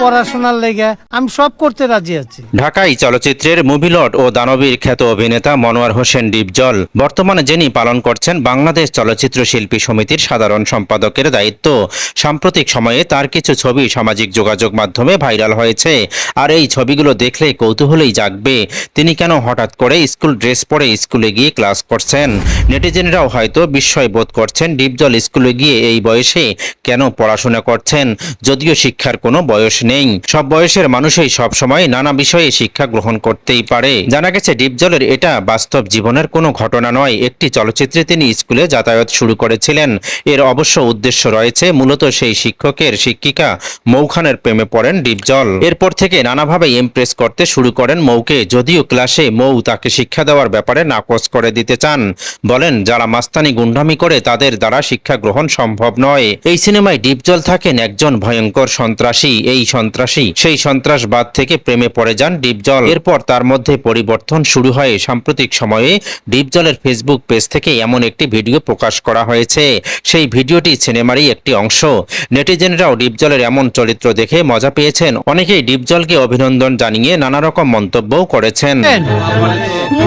পড়াশোনার লেগে আমি সব করতে রাজি আছি। ঢাকাই চলচ্চিত্রের মুভিলট ও দানবীর খ্যাত অভিনেতা মনোয়ার হোসেন ডিপজল, বর্তমানে যিনি পালন করছেন বাংলাদেশ চলচ্চিত্র শিল্পী সমিতির সাধারণ সম্পাদকের দায়িত্ব। সাম্প্রতিক সময়ে তার কিছু ছবি সামাজিক যোগাযোগ মাধ্যমে ভাইরাল হয়েছে। আর এই ছবিগুলো দেখলে কৌতূহলেই জাগবে। তিনি কেন হঠাৎ করে স্কুল ড্রেস পরে স্কুলে গিয়ে ক্লাস করছেন? নেটিজেনরাও হয়তো বিস্ময় বোধ করছেন ডিপজল স্কুলে গিয়ে এই বয়সে কেন পড়াশোনা করছেন, যদিও শিক্ষার কোনো বয়স নেই। সব বয়সের মানুষই সব সময় নানা বিষয়ে শিক্ষা গ্রহণ করতেই পারে। জানা গেছে, ডিপজলের এটা বাস্তব জীবনের কোনো ঘটনা নয়। একটি চলচ্চিত্রে তিনি স্কুলে যাতায়াত শুরু করেছিলেন। এর অবশ্য উদ্দেশ্য রয়েছে মূলত সেই শিক্ষকের শিক্ষিকা মৌখানের প্রেমে পড়েন ডিপজল। এরপর থেকে নানাভাবে ইমপ্রেস করতে শুরু করেন মৌকে। যদিও ক্লাসে মৌ তাকে শিক্ষা দেওয়ার ব্যাপারে নাকচ করে দিতে চান। বলেন, যারা মাস্তানি গুন্ডামি করে তাদের দ্বারা শিক্ষা গ্রহণ সম্ভব নয়। এই সিনেমায় ডিপজল থাকেন একজন ভয়ঙ্কর সন্ত্রাসী। এই সন্ত্রাসী। সেই সন্ত্রাসবাদ থেকে প্রেমে পড়ে যান ডিপজল। এরপর তার মধ্যে পরিবর্তন শুরু হয়। সাম্প্রতিক সময়ে ডিপজলের ফেসবুক পেজ থেকে এমন একটি ভিডিও প্রকাশ করা হয়েছে। সেই ভিডিওটি সিনেমারই একটি অংশ। নেটিজেনরাও ডিপজলের এমন চরিত্র দেখে মজা পেয়েছেন। অনেকেই ডিপজলকে অভিনন্দন জানিয়ে নানা রকম মন্তব্যও করেছেন।